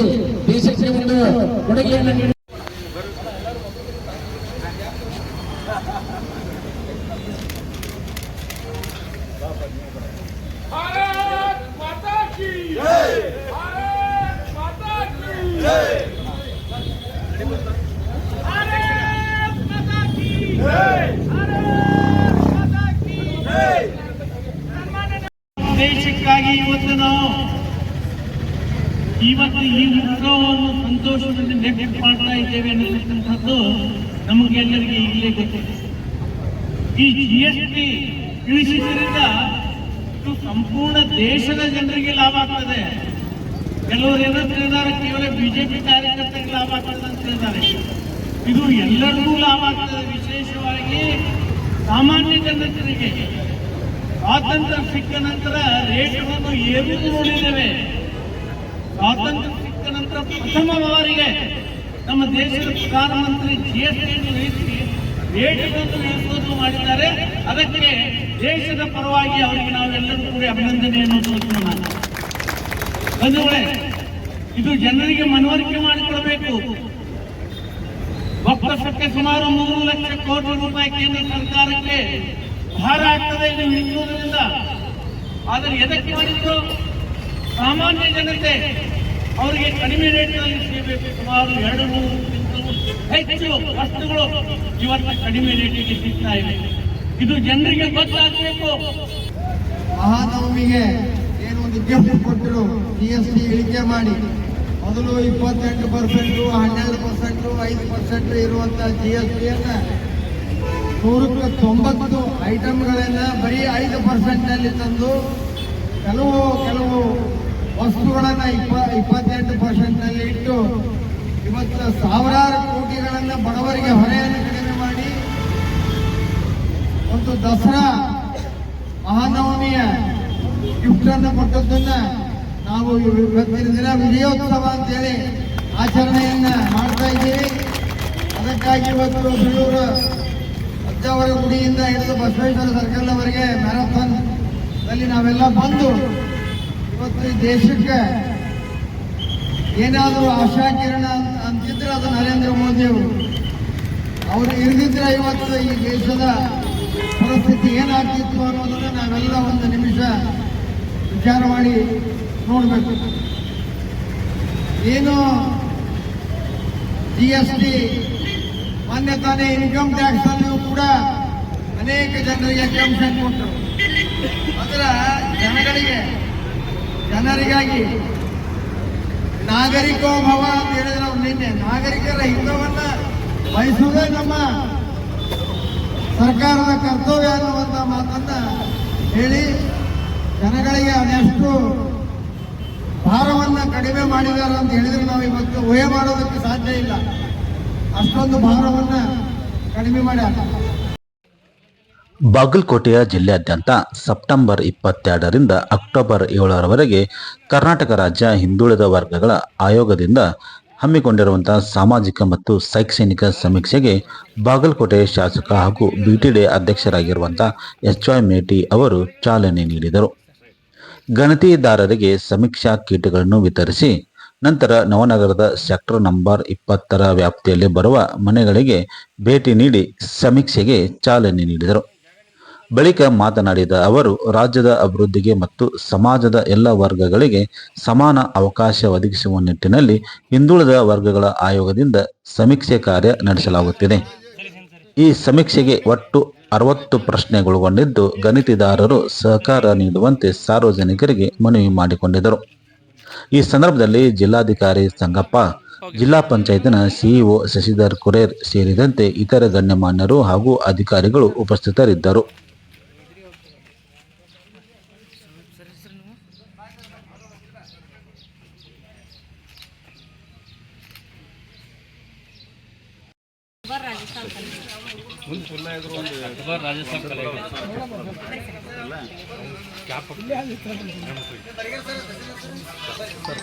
ದೇಶಕ್ಕೆ ಒಂದು ಕೊಡುಗೆಯನ್ನು ನೀಡಿ ಇವತ್ತು ಈ ಉತ್ಸವವನ್ನು ಸಂತೋಷದಿಂದ ನೆನಪು ಮಾಡ್ತಾ ಇದ್ದೇವೆ ಅನ್ನತಕ್ಕಂಥದ್ದು ನಮಗೆಲ್ಲರಿಗೆ ಈಗಲೇ ಗೊತ್ತಿದೆ. ಈ ಜಿ ಎಸ್ ಟಿ ಇಳಿಸಿದ್ರಿಂದ ಸಂಪೂರ್ಣ ದೇಶದ ಜನರಿಗೆ ಲಾಭ ಆಗ್ತದೆ. ಕೆಲವರು ಏನೋ ತಿಳಿದಾರೆ ಕೇವಲ ಬಿಜೆಪಿ ಕಾರ್ಯಕರ್ತರಿಗೆ ಲಾಭ ಆಗ್ತದೆ ಅಂತ ಹೇಳಿದ್ದಾರೆ. ಇದು ಎಲ್ಲರಿಗೂ ಲಾಭ ಆಗ್ತದೆ, ವಿಶೇಷವಾಗಿ ಸಾಮಾನ್ಯ ಜನರಿಗೆ ಸ್ವಾತಂತ್ರ್ಯ ಸಿಕ್ಕ ನಂತರ ರೇಟ್ಗಳನ್ನು ಏರಿದು ನೋಡಿದ್ದೇವೆ ಸ್ವಾತಂತ್ರ್ಯ ಸಿಕ್ಕ ನಂತರ ಪ್ರಥಮ ಬಾರಿಗೆ ನಮ್ಮ ದೇಶದ ಪ್ರಧಾನಮಂತ್ರಿ ಜಿ ಎಸ್ ಟಿ ಇಳಿಸಿ ರೇಟ್ಗಳನ್ನು ಇಳಿಸುವುದು ಮಾಡಿದ್ದಾರೆ. ಅದಕ್ಕೆ ದೇಶದ ಪರವಾಗಿ ಅವರಿಗೆ ನಾವೆಲ್ಲರೂ ಕೂಡ ಅಭಿನಂದನೆಯನ್ನು ತೋರಿಸೋಣ ಬಂಧುಗಳೇ, ಇದು ಜನರಿಗೆ ಮನವರಿಕೆ ಮಾಡಿಕೊಳ್ಳಬೇಕು ಒಕ್ಕಸಕ್ಕೆ ಸುಮಾರು ಮೂರು ಲಕ್ಷ ಕೋಟಿ ರೂಪಾಯಿ ಕೇಂದ್ರ ಸರ್ಕಾರಕ್ಕೆ ಭಾರ ಆಗ್ತದೆ ಇದು ನಿಲ್ಲುವುದರಿಂದ ಆದರೆ ಎದಕ್ಕೆ ಮಾಡಿದ್ರು? ಸಾಮಾನ್ಯ ಜನತೆ, ಅವರಿಗೆ ಕಡಿಮೆ ರೇಟ್ನಲ್ಲಿ ಸಿಗಬೇಕು. ಸುಮಾರು ಎರಡು ಹೆಚ್ಚು ವಸ್ತುಗಳು ಇವತ್ತು ಕಡಿಮೆ ರೇಟಿಗೆ ಸಿಗ್ತಾ ಇದೆ. ಇದು ಜನರಿಗೆ ಗೊತ್ತಾಗಬೇಕು. ಮಹಾನವಮಿಗೆ ಏನು ಒಂದು ಗಿಫ್ಟ್ ಕೊಟ್ಟರು ಜಿ ಎಸ್ ಟಿ ಇಳಿಕೆ ಮಾಡಿ. ಮೊದಲು ಇಪ್ಪತ್ತೆಂಟು ಪರ್ಸೆಂಟು ಹನ್ನೆರಡು ಪರ್ಸೆಂಟು ಐದು ಪರ್ಸೆಂಟ್ ಇರುವಂಥ ಜಿ ಎಸ್ ಟಿಯನ್ನು ನೂರಕ್ಕೆ ತೊಂಬತ್ತು ಐಟಮ್ಗಳನ್ನು ಬರೀ ಐದು ಪರ್ಸೆಂಟ್ನಲ್ಲಿ ತಂದು ಕೆಲವು ಕೆಲವು ವಸ್ತುಗಳನ್ನು ಇಪ್ಪ, ಇಪ್ಪತ್ತೆಂಟು ಪರ್ಸೆಂಟ್ನಲ್ಲಿ ಇಟ್ಟು ಇವತ್ತು ಸಾವಿರಾರು ಕೋಟಿಗಳನ್ನು ಬಡವರಿಗೆ ಹೊರೆಯನ್ನು ಕಡಿಮೆ ಮಾಡಿ ಒಂದು ದಸರಾ ಮಹಾನವಮಿಯ ಗಿಫ್ಟ್ ಅನ್ನು ಕೊಟ್ಟದ್ದನ್ನ ನಾವು ಇವತ್ತಿನ ದಿನ ವಿಜಯೋತ್ಸವ ಅಂತೇಳಿ ಆಚರಣೆಯನ್ನ ಮಾಡ್ತಾ ಇದ್ದೀವಿ. ಅದಕ್ಕಾಗಿ ಇವತ್ತು ಬೆಳ್ಳೂರು ಅಜ್ಜವರ ಗುಡಿಯಿಂದ ಹಿಡಿದು ಬಸವೇಶ್ವರ ಸರ್ಕಲ್ ಅವರಿಗೆ ಮ್ಯಾರಥಾನ್ನಲ್ಲಿ ನಾವೆಲ್ಲ ಬಂದು ಇವತ್ತು ಈ ದೇಶಕ್ಕೆ ಏನಾದರೂ ಆಶಾ ಕಿರಣ ಅಂತ ಅಂತಿದ್ರೆ ಅದು ನರೇಂದ್ರ ಮೋದಿ ಅವರು. ಅವರು ಇರದಿದ್ರೆ ಇವತ್ತು ಈ ದೇಶದ ಪರಿಸ್ಥಿತಿ ಏನಾಗ್ತಿತ್ತು ಅನ್ನೋದನ್ನು ನಾವೆಲ್ಲ ಒಂದು ನಿಮಿಷ ವಿಚಾರ ಮಾಡಿ ನೋಡಬೇಕು. ಏನು ಜಿ ಎಸ್ ಟಿ ಮೊನ್ನೆ ತಾನೇ ಇನ್ಕಮ್ ಟ್ಯಾಕ್ಸ್ ಅಲ್ಲಿಯೂ ಕೂಡ ಅನೇಕ ಜನರಿಗೆ ಕೆಂಪು ಕೊಟ್ಟರು. ಅದರ ಜನಗಳಿಗೆ ಜನರಿಗಾಗಿ ನಾಗರಿಕೋಭವ ಅಂತ ಹೇಳಿದ್ರೆ ಅವ್ರು ನಿನ್ನೆ ನಾಗರಿಕರ ಹಿತವನ್ನ ಬಯಸುವುದೇ ನಮ್ಮ ಸರ್ಕಾರದ ಕರ್ತವ್ಯ ಅನ್ನುವಂಥ ಮಾತನ್ನ ಹೇಳಿ ಜನಗಳಿಗೆ ಅದೆಷ್ಟು ಭಾರವನ್ನ ಕಡಿಮೆ ಮಾಡಿದ್ದಾರೆ ಅಂತ ಹೇಳಿದ್ರೆ ನಾವು ಇವತ್ತು ಊಹೆ ಮಾಡೋದಕ್ಕೆ ಸಾಧ್ಯ ಇಲ್ಲ. ಅಷ್ಟೊಂದು ಭಾರವನ್ನ ಕಡಿಮೆ ಮಾಡ್ಯಾರ ಬಾಗಲಕೋಟೆಯ ಜಿಲ್ಲೆಯಾದ್ಯಂತ ಸೆಪ್ಟೆಂಬರ್ ಇಪ್ಪತ್ತೆರಡರಿಂದ ಅಕ್ಟೋಬರ್ ಏಳರವರೆಗೆ ಕರ್ನಾಟಕ ರಾಜ್ಯ ಹಿಂದುಳಿದ ವರ್ಗಗಳ ಆಯೋಗದಿಂದ ಹಮ್ಮಿಕೊಂಡಿರುವಂತಹ ಸಾಮಾಜಿಕ ಮತ್ತು ಶೈಕ್ಷಣಿಕ ಸಮೀಕ್ಷೆಗೆ ಬಾಗಲಕೋಟೆ ಶಾಸಕ ಹಾಗೂ ಬಿಟಿಡಿ ಅಧ್ಯಕ್ಷರಾಗಿರುವಂತಹ ಎಚ್ ವೈ ಮೇಟಿ ಅವರು ಚಾಲನೆ ನೀಡಿದರು. ಗಣತಿದಾರರಿಗೆ ಸಮೀಕ್ಷಾ ಕೀಟಗಳನ್ನು ವಿತರಿಸಿ ನಂತರ ನವನಗರದ ಸೆಕ್ಟರ್ ನಂಬರ್ ಇಪ್ಪತ್ತರ ವ್ಯಾಪ್ತಿಯಲ್ಲಿ ಬರುವ ಮನೆಗಳಿಗೆ ಭೇಟಿ ನೀಡಿ ಸಮೀಕ್ಷೆಗೆ ಚಾಲನೆ ನೀಡಿದರು. ಬಳಿಕ ಮಾತನಾಡಿದ ಅವರು, ರಾಜ್ಯದ ಅಭಿವೃದ್ಧಿಗೆ ಮತ್ತು ಸಮಾಜದ ಎಲ್ಲ ವರ್ಗಗಳಿಗೆ ಸಮಾನ ಅವಕಾಶ ಒದಗಿಸುವ ನಿಟ್ಟಿನಲ್ಲಿ ಹಿಂದುಳಿದ ವರ್ಗಗಳ ಆಯೋಗದಿಂದ ಸಮೀಕ್ಷೆ ಕಾರ್ಯ ನಡೆಸಲಾಗುತ್ತಿದೆ. ಈ ಸಮೀಕ್ಷೆಗೆ ಒಟ್ಟು ಅರವತ್ತು ಪ್ರಶ್ನೆಗೊಳಗೊಂಡಿದ್ದು ಗಣಿತಿದಾರರು ಸಹಕಾರ ನೀಡುವಂತೆ ಸಾರ್ವಜನಿಕರಿಗೆ ಮನವಿ ಮಾಡಿಕೊಂಡಿದ್ದರು. ಈ ಸಂದರ್ಭದಲ್ಲಿ ಜಿಲ್ಲಾಧಿಕಾರಿ ಸಂಗಪ್ಪ, ಜಿಲ್ಲಾ ಪಂಚಾಯತ್ನ ಸಿಇಒ ಶಶಿಧರ್ ಕುರೇರ್ ಸೇರಿದಂತೆ ಇತರ ಗಣ್ಯಮಾನ್ಯರು ಹಾಗೂ ಅಧಿಕಾರಿಗಳು ಉಪಸ್ಥಿತರಿದ್ದರು.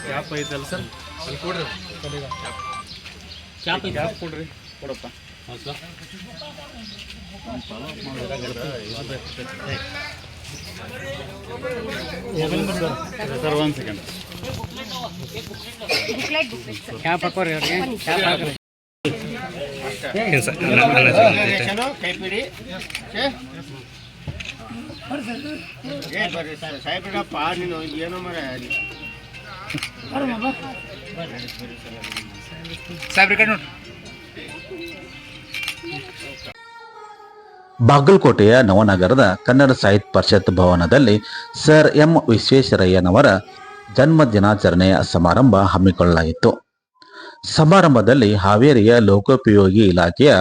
ಕ್ಯಾಪ್ ಐತಲ್ಲ ಸರ್ ಅಲ್ಲಿ ಕೊಡ್ರಿ ಕ್ಯಾಪ್ ಕ್ಯಾಪ್ ಕೊಡ್ರಿ ಕೊಡಪ್ಪ ಸರ್ ಒನ್ ಸೆಕೆಂಡ್ ಬಾಗಲಕೋಟೆಯ ನವನಗರದ ಕನ್ನಡ ಸಾಹಿತ್ಯ ಪರಿಷತ್ ಭವನದಲ್ಲಿ ಸರ್ ಎಂ ವಿಶ್ವೇಶ್ವರಯ್ಯನವರ ಜನ್ಮ ದಿನಾಚರಣೆಯ ಸಮಾರಂಭ ಹಮ್ಮಿಕೊಳ್ಳಲಾಯಿತು. ಸಮಾರಂಭದಲ್ಲಿ ಹಾವೇರಿಯ ಲೋಕೋಪಯೋಗಿ ಇಲಾಖೆಯ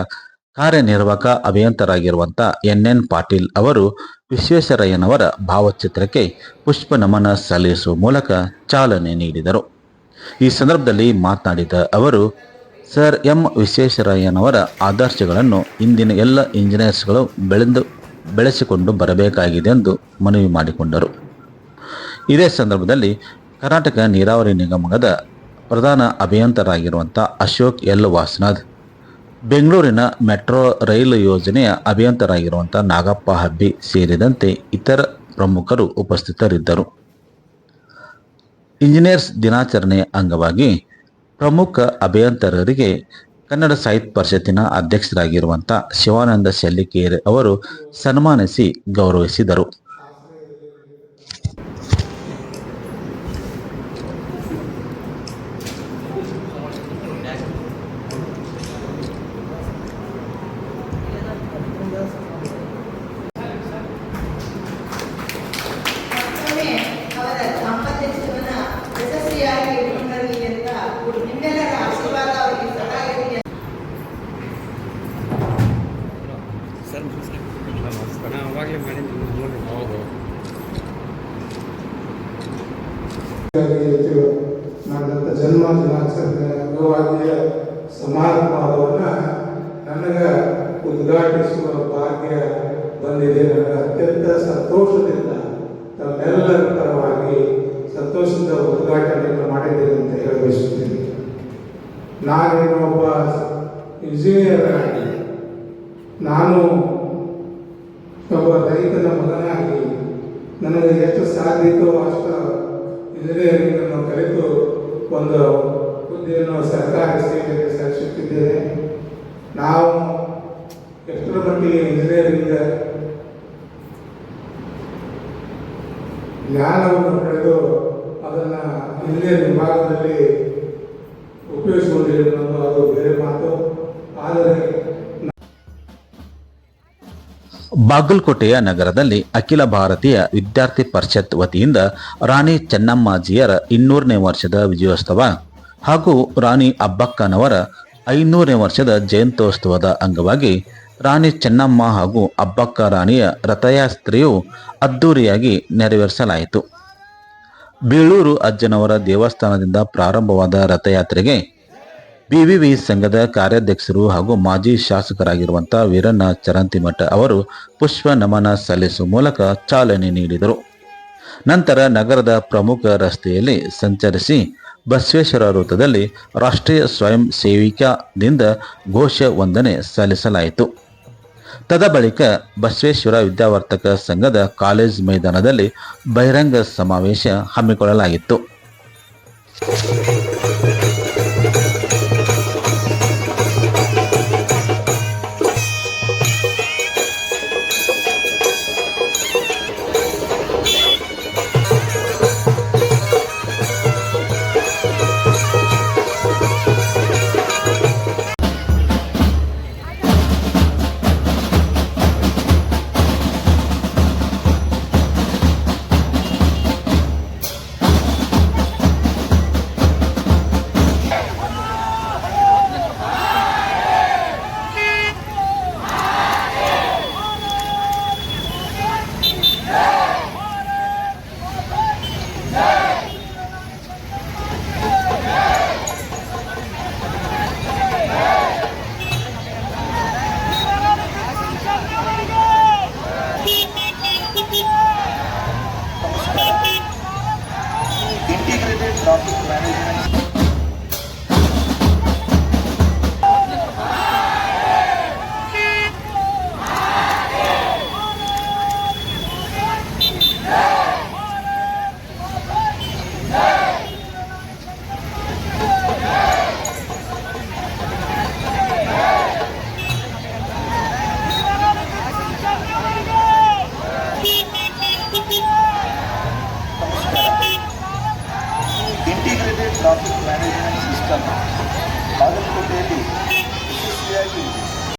ಕಾರ್ಯನಿರ್ವಾಹಕ ಅಭಿಯಂತರಾಗಿರುವಂತ ಎನ್ ಎನ್ ಪಾಟೀಲ್ ಅವರು ವಿಶ್ವೇಶ್ವರಯ್ಯನವರ ಭಾವಚಿತ್ರಕ್ಕೆ ಪುಷ್ಪ ನಮನ ಸಲ್ಲಿಸುವ ಮೂಲಕ ಚಾಲನೆ ನೀಡಿದರು. ಈ ಸಂದರ್ಭದಲ್ಲಿ ಮಾತನಾಡಿದ ಅವರು, ಸರ್ ಎಂ. ವಿಶ್ವೇಶ್ವರಯ್ಯನವರ ಆದರ್ಶಗಳನ್ನು ಇಂದಿನ ಎಲ್ಲ ಇಂಜಿನಿಯರ್ಸ್ಗಳು ಬೆಳೆದು, ಬೆಳೆಸಿಕೊಂಡು ಬರಬೇಕಾಗಿದೆ ಎಂದು ಮನವಿ ಮಾಡಿಕೊಂಡರು. ಇದೇ ಸಂದರ್ಭದಲ್ಲಿ ಕರ್ನಾಟಕ ನೀರಾವರಿ ನಿಗಮದ ಪ್ರಧಾನ ಅಭಿಯಂತರಾಗಿರುವಂಥ ಅಶೋಕ್ ಎಲ್ ವಾಸನಾಥ್ ಬೆಂಗಳೂರಿನ ಮೆಟ್ರೋ ರೈಲು ಯೋಜನೆಯ ಅಭಿಯಂತರಾಗಿರುವಂಥ ನಾಗಪ್ಪ ಹಬ್ಬಿ ಸೇರಿದಂತೆ ಇತರ ಪ್ರಮುಖರು ಉಪಸ್ಥಿತರಿದ್ದರು. ಇಂಜಿನಿಯರ್ಸ್ ದಿನಾಚರಣೆಯ ಅಂಗವಾಗಿ ಪ್ರಮುಖ ಅಭಿಯಂತರರಿಗೆ ಕನ್ನಡ ಸಾಹಿತ್ಯ ಪರಿಷತ್ತಿನ ಅಧ್ಯಕ್ಷರಾಗಿರುವಂಥ ಶಿವಾನಂದ ಶೆಲ್ಲಿಕೇರಿ ಅವರು ಸನ್ಮಾನಿಸಿ ಗೌರವಿಸಿದರು. ನಾನೇನು ಒಬ್ಬ ಇಂಜಿನಿಯರ್ ಆಗಿ, ನಾನು ಒಬ್ಬ ರೈತನ ಮಗನಾಗಿ ನನಗೆ ಎಷ್ಟು ಸಾಧ್ಯತೋ ಅಷ್ಟು ಇಂಜಿನಿಯರಿಂಗ್ ಅನ್ನು ಕಲಿತು ಒಂದು ಹುದ್ದೆಯನ್ನು ಸರ್ಕಾರಿ ಸೇವೆಗೆ ಸಲ್ಲಿಸುತ್ತಿದ್ದೇನೆ ನಾವು ಎಷ್ಟರ ಮಟ್ಟಿಗೆ ಇಂಜಿನಿಯರಿಂಗ್ ಜ್ಞಾನವನ್ನು ಬಾಗಲಕೋಟೆಯ ನಗರದಲ್ಲಿ ಅಖಿಲ ಭಾರತೀಯ ವಿದ್ಯಾರ್ಥಿ ಪರಿಷತ್ ವತಿಯಿಂದ ರಾಣಿ ಚೆನ್ನಮ್ಮಾಜಿಯರ ಇನ್ನೂರನೇ ವರ್ಷದ ವಿಜಯೋತ್ಸವ ಹಾಗೂ ರಾಣಿ ಅಬ್ಬಕ್ಕನವರ ಐನೂರನೇ ವರ್ಷದ ಜಯಂತ್ಯೋತ್ಸವದ ಅಂಗವಾಗಿ ರಾಣಿ ಚೆನ್ನಮ್ಮ ಹಾಗೂ ಅಬ್ಬಕ್ಕ ರಾಣಿಯ ರಥಯಾತ್ರೆಯು ಅದ್ದೂರಿಯಾಗಿ ನೆರವೇರಿಸಲಾಯಿತು. ಬೀಳೂರು ಅಜ್ಜನವರ ದೇವಸ್ಥಾನದಿಂದ ಪ್ರಾರಂಭವಾದ ರಥಯಾತ್ರೆಗೆ ಬಿವಿವಿ ಸಂಘದ ಕಾರ್ಯಾಧ್ಯಕ್ಷರು ಹಾಗೂ ಮಾಜಿ ಶಾಸಕರಾಗಿರುವಂಥ ವೀರಣ್ಣ ಚರಂತಿಮಠ ಅವರು ಪುಷ್ಪ ನಮನ ಸಲ್ಲಿಸುವ ಮೂಲಕ ಚಾಲನೆ ನೀಡಿದರು. ನಂತರ ನಗರದ ಪ್ರಮುಖ ರಸ್ತೆಯಲ್ಲಿ ಸಂಚರಿಸಿ ಬಸವೇಶ್ವರ ವೃತ್ತದಲ್ಲಿ ರಾಷ್ಟ್ರೀಯ ಸ್ವಯಂ ಸೇವಿಕಾದಿಂದ ಘೋಷ ವಂದನೆ ಸಲ್ಲಿಸಲಾಯಿತು. ತದ ಬಳಿಕ ಬಸವೇಶ್ವರ ವಿದ್ಯಾವರ್ತಕ ಸಂಘದ ಕಾಲೇಜ್ ಮೈದಾನದಲ್ಲಿ ಬಹಿರಂಗ ಸಮಾವೇಶ ಹಮ್ಮಿಕೊಳ್ಳಲಾಗಿತ್ತು.